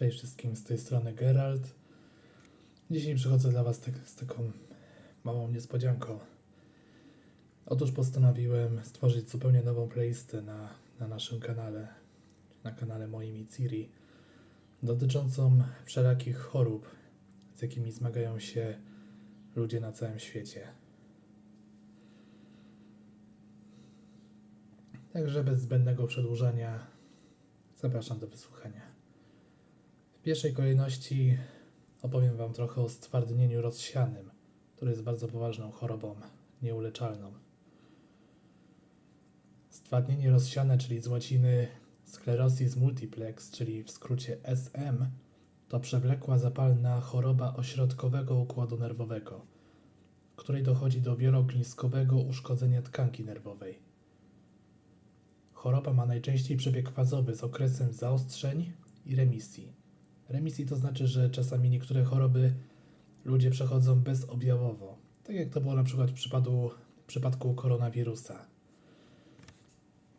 Cześć wszystkim, z tej strony Geralt. Dzisiaj przychodzę dla Was tak, z taką małą niespodzianką. Otóż postanowiłem stworzyć zupełnie nową playlistę na, na naszym kanale, na kanale moim i Ciri, dotyczącą wszelakich chorób, z jakimi zmagają się ludzie na całym świecie. Także bez zbędnego przedłużania zapraszam do wysłuchania. W pierwszej kolejności opowiem Wam trochę o stwardnieniu rozsianym, które jest bardzo poważną chorobą nieuleczalną. Stwardnienie rozsiane, czyli z łaciny sclerosis multiplex, czyli w skrócie SM, to przewlekła zapalna choroba ośrodkowego układu nerwowego, w której dochodzi do wielogniskowego uszkodzenia tkanki nerwowej. Choroba ma najczęściej przebieg fazowy z okresem zaostrzeń i remisji. Remisji to znaczy, że czasami niektóre choroby ludzie przechodzą bezobjawowo, tak jak to było na przykład w przypadku, w przypadku koronawirusa.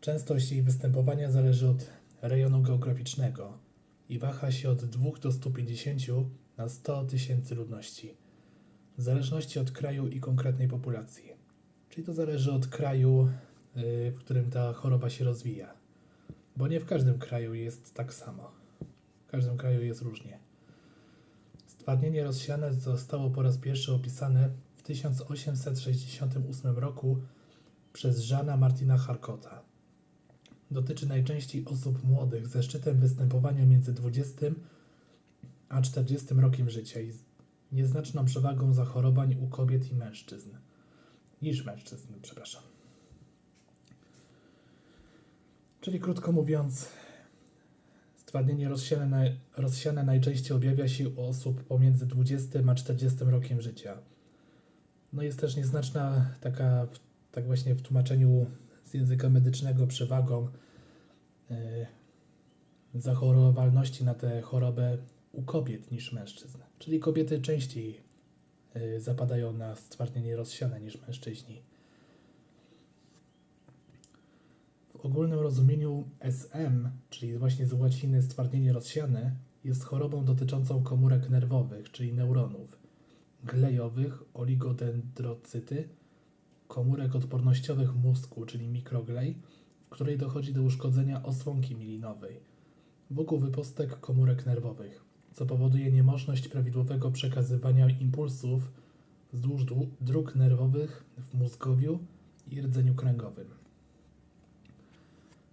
Częstość jej występowania zależy od rejonu geograficznego i waha się od 2 do 150 na 100 tysięcy ludności, w zależności od kraju i konkretnej populacji. Czyli to zależy od kraju, yy, w którym ta choroba się rozwija, bo nie w każdym kraju jest tak samo. W każdym kraju jest różnie. Stwardnienie rozsiane zostało po raz pierwszy opisane w 1868 roku przez Żana Martina Harkota. Dotyczy najczęściej osób młodych ze szczytem występowania między 20 a 40 rokiem życia i z nieznaczną przewagą zachorowań u kobiet i mężczyzn. Niż mężczyzn, przepraszam. Czyli krótko mówiąc, Stwardnienie rozsiane, rozsiane najczęściej objawia się u osób pomiędzy 20 a 40 rokiem życia. No jest też nieznaczna taka, tak właśnie w tłumaczeniu z języka medycznego przewagą yy, zachorowalności na tę chorobę u kobiet niż mężczyzn. Czyli kobiety częściej yy, zapadają na stwardnienie rozsiane niż mężczyźni. W ogólnym rozumieniu SM, czyli właśnie z łaciny stwardnienie rozsiane, jest chorobą dotyczącą komórek nerwowych, czyli neuronów, glejowych, oligodendrocyty, komórek odpornościowych mózgu, czyli mikroglej, w której dochodzi do uszkodzenia osłonki milinowej, wokół wypostek komórek nerwowych, co powoduje niemożność prawidłowego przekazywania impulsów wzdłuż dłu- dróg nerwowych w mózgowiu i rdzeniu kręgowym.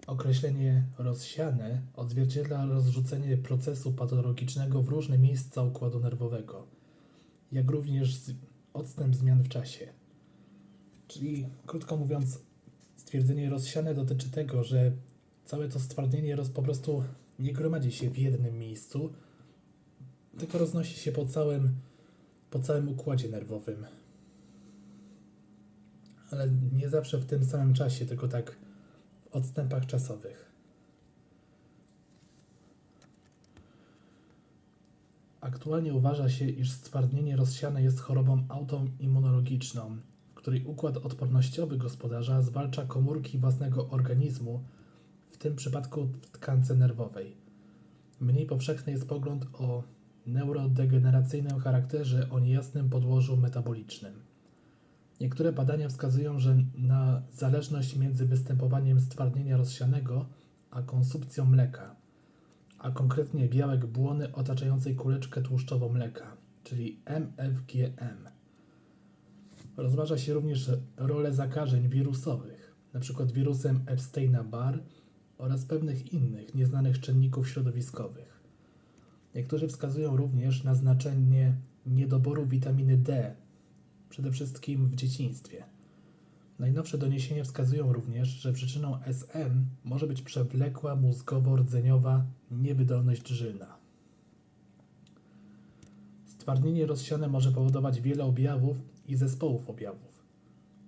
Określenie rozsiane odzwierciedla rozrzucenie procesu patologicznego w różne miejsca układu nerwowego, jak również odstęp zmian w czasie. Czyli, krótko mówiąc, stwierdzenie rozsiane dotyczy tego, że całe to stwardnienie roz, po prostu nie gromadzi się w jednym miejscu, tylko roznosi się po całym, po całym układzie nerwowym. Ale nie zawsze w tym samym czasie, tylko tak odstępach czasowych. Aktualnie uważa się, iż stwardnienie rozsiane jest chorobą autoimmunologiczną, w której układ odpornościowy gospodarza zwalcza komórki własnego organizmu, w tym przypadku w tkance nerwowej. Mniej powszechny jest pogląd o neurodegeneracyjnym charakterze o niejasnym podłożu metabolicznym. Niektóre badania wskazują, że na zależność między występowaniem stwardnienia rozsianego a konsumpcją mleka, a konkretnie białek błony otaczającej kuleczkę tłuszczową mleka, czyli MFGM. Rozważa się również rolę zakażeń wirusowych, np. wirusem Epsteina-Barr oraz pewnych innych nieznanych czynników środowiskowych. Niektórzy wskazują również na znaczenie niedoboru witaminy D przede wszystkim w dzieciństwie. Najnowsze doniesienia wskazują również, że przyczyną SM może być przewlekła mózgowo-rdzeniowa niewydolność żylna. Stwardnienie rozsiane może powodować wiele objawów i zespołów objawów.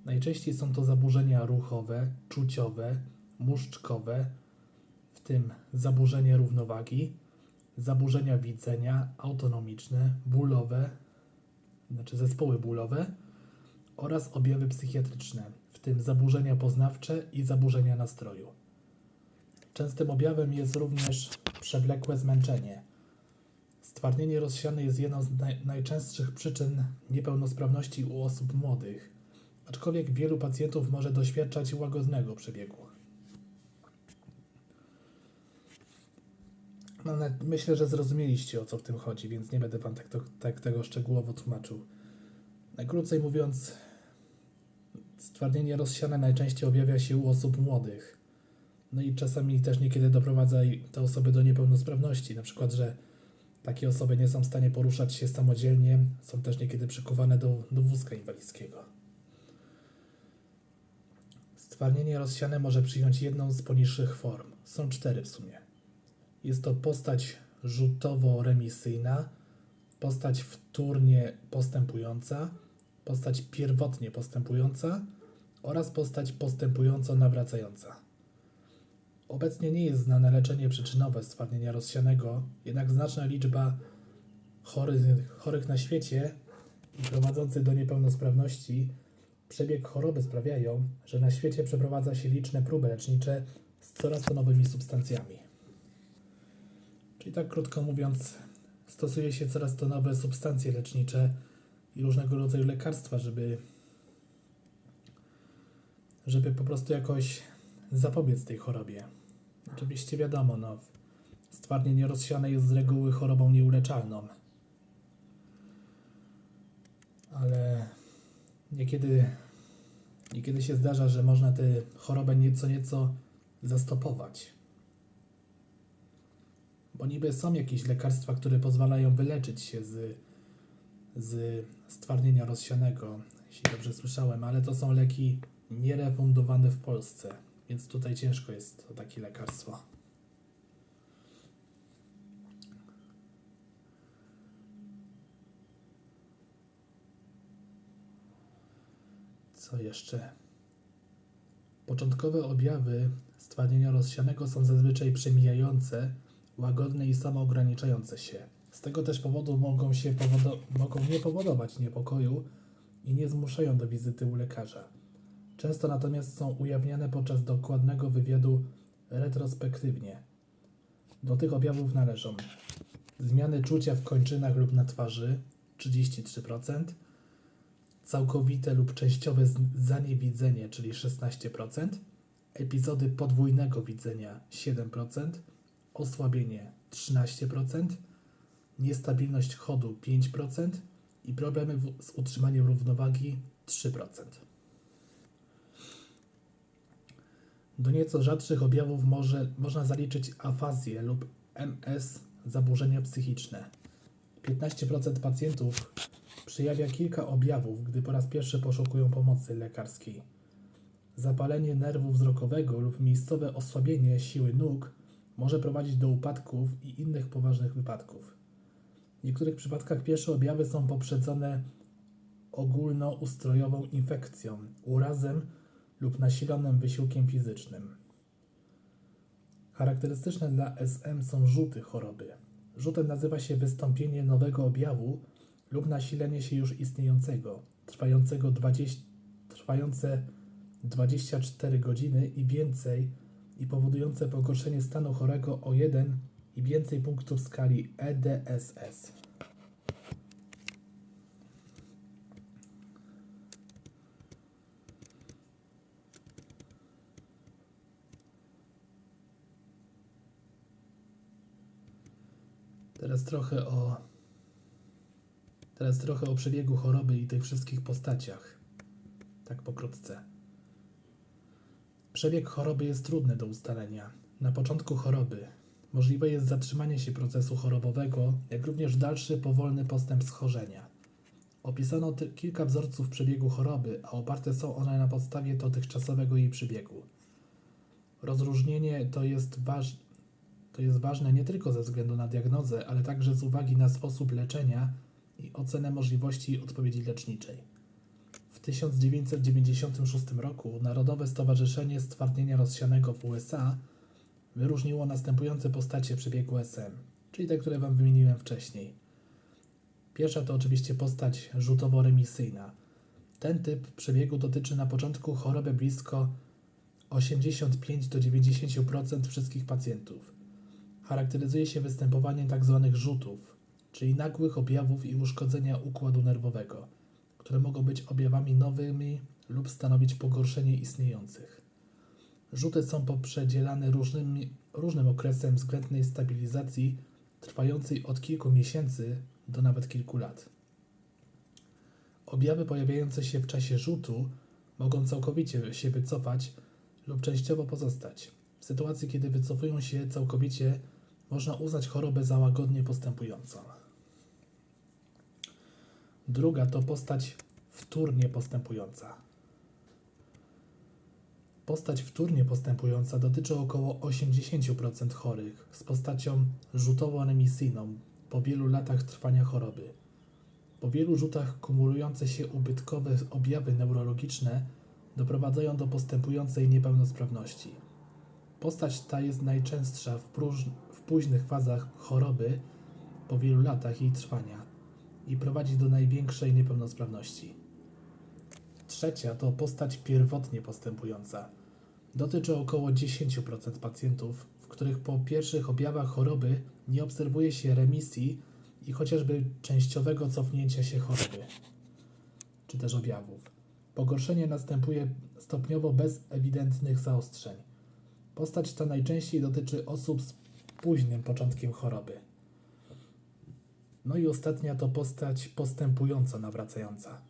Najczęściej są to zaburzenia ruchowe, czuciowe, muszczkowe, w tym zaburzenie równowagi, zaburzenia widzenia, autonomiczne, bólowe, znaczy zespoły bólowe oraz objawy psychiatryczne, w tym zaburzenia poznawcze i zaburzenia nastroju. Częstym objawem jest również przewlekłe zmęczenie, Stwardnienie rozsiane jest jedną z naj, najczęstszych przyczyn niepełnosprawności u osób młodych, aczkolwiek wielu pacjentów może doświadczać łagodnego przebiegu. No, myślę, że zrozumieliście o co w tym chodzi, więc nie będę wam tak, to, tak tego szczegółowo tłumaczył. Najkrócej mówiąc, stwardnienie rozsiane najczęściej objawia się u osób młodych. No i czasami też niekiedy doprowadza te osoby do niepełnosprawności, na przykład, że takie osoby nie są w stanie poruszać się samodzielnie, są też niekiedy przykuwane do, do wózka inwalidzkiego. Stwardnienie rozsiane może przyjąć jedną z poniższych form. Są cztery w sumie. Jest to postać rzutowo-remisyjna, postać wtórnie postępująca, postać pierwotnie postępująca oraz postać postępująco nawracająca. Obecnie nie jest znane leczenie przyczynowe stwardnienia rozsianego, jednak znaczna liczba chorych, chorych na świecie i prowadzących do niepełnosprawności przebieg choroby sprawiają, że na świecie przeprowadza się liczne próby lecznicze z coraz to nowymi substancjami. Czyli tak krótko mówiąc, stosuje się coraz to nowe substancje lecznicze i różnego rodzaju lekarstwa, żeby, żeby po prostu jakoś zapobiec tej chorobie. Oczywiście wiadomo, no, stwardnienie rozsiane jest z reguły chorobą nieuleczalną. Ale niekiedy, niekiedy się zdarza, że można tę chorobę nieco, nieco zastopować. Bo niby są jakieś lekarstwa, które pozwalają wyleczyć się z, z stwardnienia rozsianego, jeśli dobrze słyszałem, ale to są leki nierefundowane w Polsce, więc tutaj ciężko jest o takie lekarstwo. Co jeszcze? Początkowe objawy stwardnienia rozsianego są zazwyczaj przemijające, łagodne i samoograniczające się. Z tego też powodu mogą, się powodo- mogą nie powodować niepokoju i nie zmuszają do wizyty u lekarza. Często natomiast są ujawniane podczas dokładnego wywiadu retrospektywnie. Do tych objawów należą zmiany czucia w kończynach lub na twarzy 33%, całkowite lub częściowe zaniewidzenie, czyli 16%, epizody podwójnego widzenia 7%, osłabienie 13%, niestabilność chodu 5% i problemy w, z utrzymaniem równowagi 3%. Do nieco rzadszych objawów może, można zaliczyć afazję lub MS, zaburzenia psychiczne. 15% pacjentów przejawia kilka objawów, gdy po raz pierwszy poszukują pomocy lekarskiej. Zapalenie nerwu wzrokowego lub miejscowe osłabienie siły nóg może prowadzić do upadków i innych poważnych wypadków. W niektórych przypadkach pierwsze objawy są poprzedzone ogólnoustrojową infekcją, urazem lub nasilonym wysiłkiem fizycznym. Charakterystyczne dla SM są rzuty choroby. Rzutem nazywa się wystąpienie nowego objawu lub nasilenie się już istniejącego, trwającego 20, trwające 24 godziny i więcej i powodujące pogorszenie stanu chorego o jeden i więcej punktów w skali EDSS. Teraz trochę o teraz trochę o przebiegu choroby i tych wszystkich postaciach. Tak pokrótce. Przebieg choroby jest trudny do ustalenia. Na początku choroby możliwe jest zatrzymanie się procesu chorobowego, jak również dalszy powolny postęp schorzenia. Opisano kilka wzorców przebiegu choroby, a oparte są one na podstawie dotychczasowego jej przebiegu. Rozróżnienie to jest, waż... to jest ważne nie tylko ze względu na diagnozę, ale także z uwagi na sposób leczenia i ocenę możliwości odpowiedzi leczniczej. W 1996 roku Narodowe Stowarzyszenie Stwardnienia Rozsianego w USA wyróżniło następujące postacie przebiegu SM, czyli te, które Wam wymieniłem wcześniej. Pierwsza to oczywiście postać rzutowo-remisyjna. Ten typ przebiegu dotyczy na początku choroby blisko 85 do 90% wszystkich pacjentów. Charakteryzuje się występowaniem tzw. rzutów, czyli nagłych objawów i uszkodzenia układu nerwowego, które mogą być objawami nowymi lub stanowić pogorszenie istniejących. Rzuty są poprzedzielane różnymi, różnym okresem względnej stabilizacji, trwającej od kilku miesięcy do nawet kilku lat. Objawy pojawiające się w czasie rzutu mogą całkowicie się wycofać lub częściowo pozostać. W sytuacji, kiedy wycofują się całkowicie, można uznać chorobę za łagodnie postępującą. Druga to postać wtórnie postępująca. Postać wtórnie postępująca dotyczy około 80% chorych z postacią rzutowo-remisyjną po wielu latach trwania choroby. Po wielu rzutach kumulujące się ubytkowe objawy neurologiczne doprowadzają do postępującej niepełnosprawności. Postać ta jest najczęstsza w, próż- w późnych fazach choroby po wielu latach jej trwania i prowadzi do największej niepełnosprawności. Trzecia to postać pierwotnie postępująca. Dotyczy około 10% pacjentów, w których po pierwszych objawach choroby nie obserwuje się remisji i chociażby częściowego cofnięcia się choroby, czy też objawów. Pogorszenie następuje stopniowo bez ewidentnych zaostrzeń. Postać ta najczęściej dotyczy osób z późnym początkiem choroby. No i ostatnia to postać postępująca nawracająca.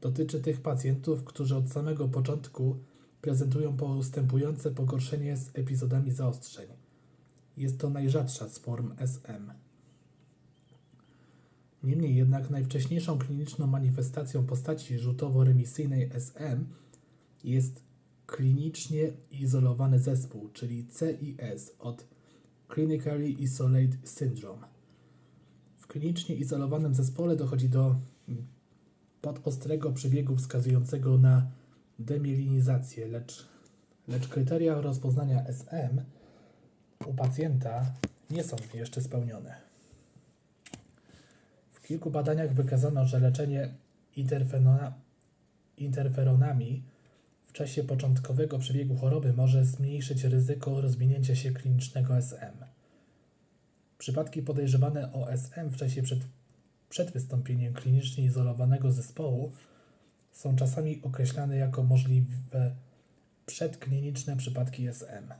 Dotyczy tych pacjentów, którzy od samego początku prezentują postępujące pogorszenie z epizodami zaostrzeń. Jest to najrzadsza z form SM. Niemniej jednak najwcześniejszą kliniczną manifestacją postaci rzutowo-remisyjnej SM jest klinicznie izolowany zespół, czyli CIS od Clinically Isolate Syndrome. Klinicznie izolowanym zespole dochodzi do mm, podostrego przebiegu wskazującego na demielinizację, lecz, lecz kryteria rozpoznania SM u pacjenta nie są jeszcze spełnione. W kilku badaniach wykazano, że leczenie interferona, interferonami w czasie początkowego przebiegu choroby może zmniejszyć ryzyko rozwinięcia się klinicznego SM. Przypadki podejrzewane o SM w czasie przed, przed wystąpieniem klinicznie izolowanego zespołu są czasami określane jako możliwe przedkliniczne przypadki SM.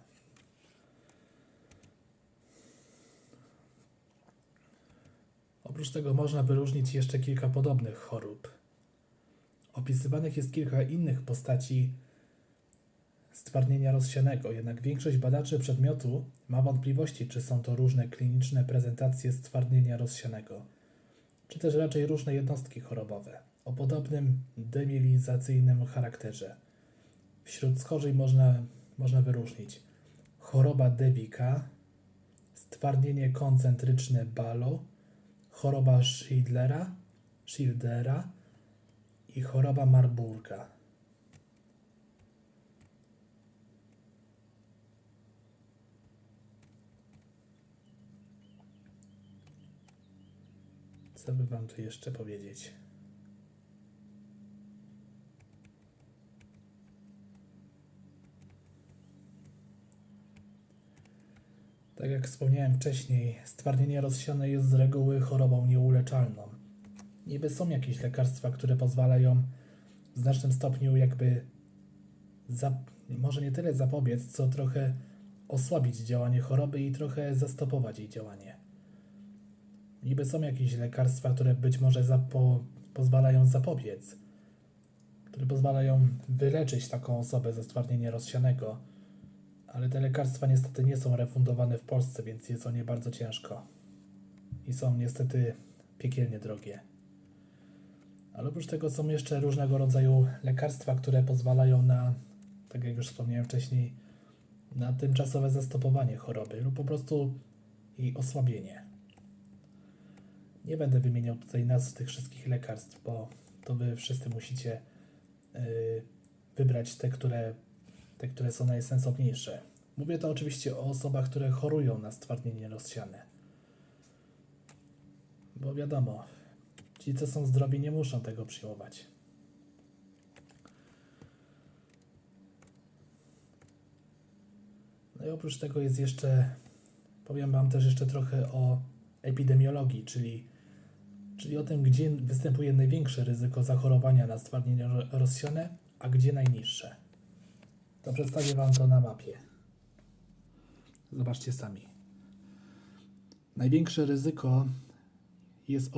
Oprócz tego można wyróżnić jeszcze kilka podobnych chorób. Opisywanych jest kilka innych postaci stwardnienia rozsianego, jednak większość badaczy przedmiotu ma wątpliwości, czy są to różne kliniczne prezentacje stwardnienia rozsianego, czy też raczej różne jednostki chorobowe o podobnym demilinizacyjnym charakterze. Wśród schorzeń można, można wyróżnić choroba Devika, stwardnienie koncentryczne Balo, choroba Schindlera, Schildera i choroba Marburga. Co by Wam tu jeszcze powiedzieć? Tak jak wspomniałem wcześniej, stwardnienie rozsiane jest z reguły chorobą nieuleczalną. Niby są jakieś lekarstwa, które pozwalają w znacznym stopniu jakby może nie tyle zapobiec, co trochę osłabić działanie choroby i trochę zastopować jej działanie. Niby są jakieś lekarstwa, które być może zapo, pozwalają zapobiec, które pozwalają wyleczyć taką osobę ze stwardnienia rozsianego, ale te lekarstwa niestety nie są refundowane w Polsce, więc jest o nie bardzo ciężko. I są niestety piekielnie drogie. Ale oprócz tego są jeszcze różnego rodzaju lekarstwa, które pozwalają na, tak jak już wspomniałem wcześniej, na tymczasowe zastopowanie choroby lub po prostu jej osłabienie. Nie będę wymieniał tutaj nazw tych wszystkich lekarstw, bo to wy wszyscy musicie yy, wybrać te które, te, które są najsensowniejsze. Mówię to oczywiście o osobach, które chorują na stwardnienie rozsiane. Bo wiadomo, ci, co są zdrowi, nie muszą tego przyjmować. No i oprócz tego jest jeszcze, powiem Wam też jeszcze trochę o epidemiologii, czyli, czyli o tym, gdzie występuje największe ryzyko zachorowania na stwardnienie ro- rozsiane, a gdzie najniższe. To przedstawię Wam to na mapie. Zobaczcie sami. Największe ryzyko jest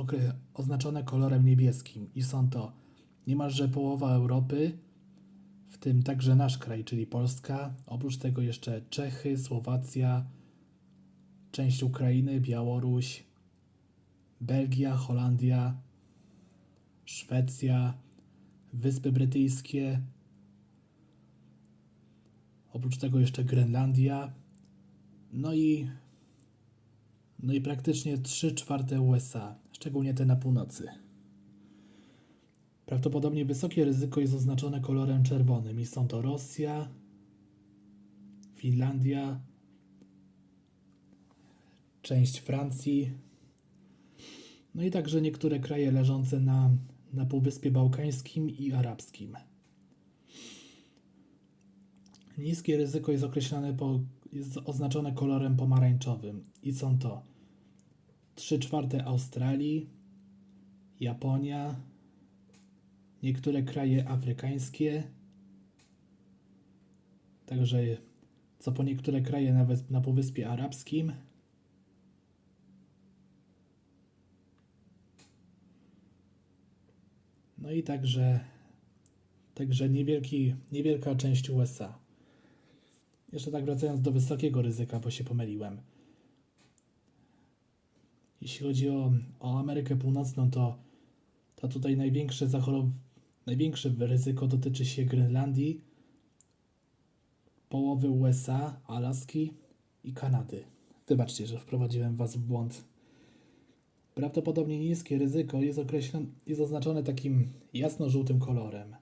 oznaczone kolorem niebieskim i są to niemalże połowa Europy, w tym także nasz kraj, czyli Polska, oprócz tego jeszcze Czechy, Słowacja, część Ukrainy, Białoruś, Belgia, Holandia, Szwecja, Wyspy Brytyjskie, oprócz tego jeszcze Grenlandia, no i no i praktycznie 3 czwarte USA, szczególnie te na północy. Prawdopodobnie wysokie ryzyko jest oznaczone kolorem czerwonym i są to Rosja, Finlandia, część Francji, no i także niektóre kraje leżące na, na Półwyspie Bałkańskim i Arabskim. Niskie ryzyko jest określone po, jest oznaczone kolorem pomarańczowym i są to 3 czwarte Australii, Japonia, niektóre kraje afrykańskie, także co po niektóre kraje nawet na Półwyspie Arabskim. No i także, także niewielki, niewielka część USA. Jeszcze tak wracając do wysokiego ryzyka, bo się pomyliłem. Jeśli chodzi o, o Amerykę Północną, to, to tutaj największe zachorow... największe ryzyko dotyczy się Grenlandii, połowy USA, Alaski i Kanady. Wybaczcie, że wprowadziłem Was w błąd. Prawdopodobnie niskie ryzyko jest, określone, jest oznaczone takim jasno-żółtym kolorem.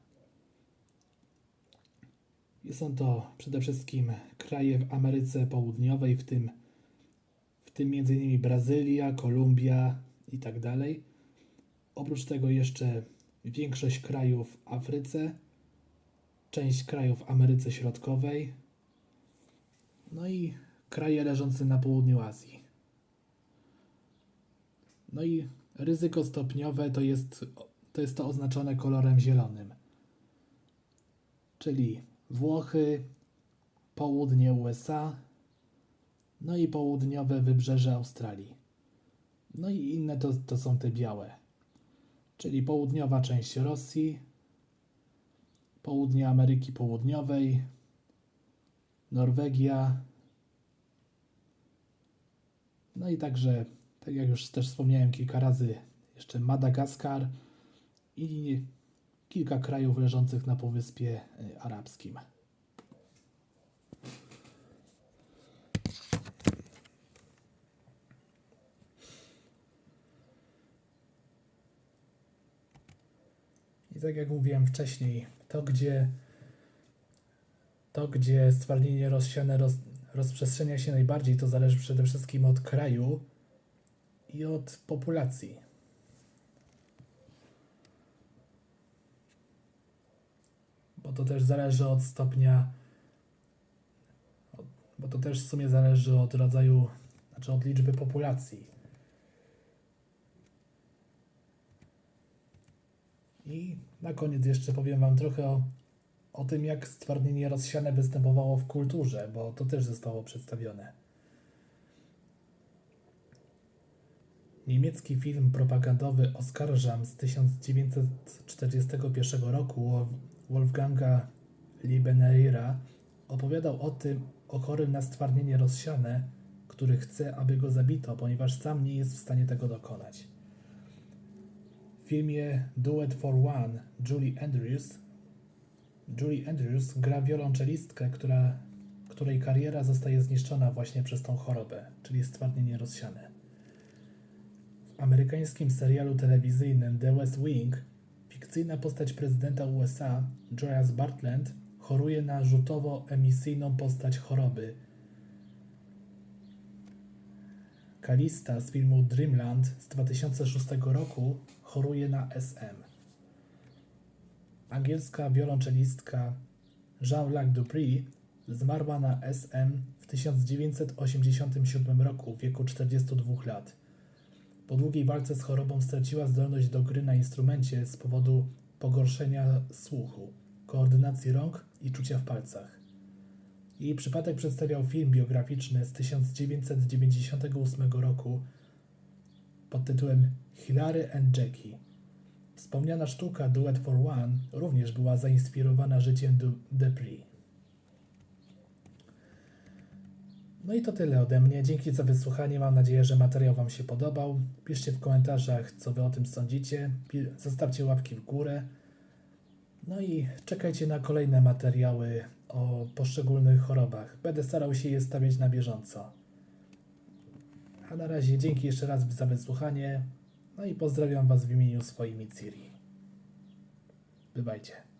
Są to przede wszystkim kraje w Ameryce Południowej, w tym, w tym m.in. Brazylia, Kolumbia i tak. Oprócz tego jeszcze większość krajów w Afryce, część krajów w Ameryce Środkowej, no i kraje leżące na południu Azji. No i ryzyko stopniowe to jest to, jest to oznaczone kolorem zielonym, czyli Włochy, południe USA, no i południowe wybrzeże Australii. No i inne to, to są te białe, czyli południowa część Rosji, południe Ameryki Południowej, Norwegia, no i także, tak jak już też wspomniałem kilka razy, jeszcze Madagaskar i kilka krajów leżących na Półwyspie y, Arabskim. I tak jak mówiłem wcześniej, to gdzie to gdzie stwardnienie rozsiane roz, rozprzestrzenia się najbardziej, to zależy przede wszystkim od kraju i od populacji. Bo to też zależy od stopnia, bo to też w sumie zależy od rodzaju, znaczy od liczby populacji. I na koniec jeszcze powiem Wam trochę o, o tym, jak stwardnienie rozsiane występowało w kulturze, bo to też zostało przedstawione. Niemiecki film propagandowy Oskarżam z 1941 roku Wolf- Wolfganga Liebenheiera opowiadał o tym, o chorym na stwardnienie rozsiane, który chce, aby go zabito, ponieważ sam nie jest w stanie tego dokonać. W filmie Duet for One Julie Andrews Julie Andrews gra wiolonczelistkę, która, której kariera zostaje zniszczona właśnie przez tą chorobę, czyli stwardnienie rozsiane. Amerykańskim serialu telewizyjnym The West Wing fikcyjna postać prezydenta USA, Joyce Bartland, choruje na rzutowo-emisyjną postać choroby. Kalista z filmu Dreamland z 2006 roku choruje na SM. Angielska wiolonczelistka Jean-Luc Dupree zmarła na SM w 1987 roku w wieku 42 lat. Po długiej walce z chorobą straciła zdolność do gry na instrumencie z powodu pogorszenia słuchu, koordynacji rąk i czucia w palcach. Jej przypadek przedstawiał film biograficzny z 1998 roku pod tytułem Hilary and Jackie. Wspomniana sztuka Duet for One również była zainspirowana życiem Du- No i to tyle ode mnie. Dzięki za wysłuchanie. Mam nadzieję, że materiał Wam się podobał. Piszcie w komentarzach, co Wy o tym sądzicie. Zostawcie łapki w górę. No i czekajcie na kolejne materiały o poszczególnych chorobach. Będę starał się je stawiać na bieżąco. A na razie dzięki jeszcze raz za wysłuchanie. No i pozdrawiam Was w imieniu swoimi Ciri. Bywajcie.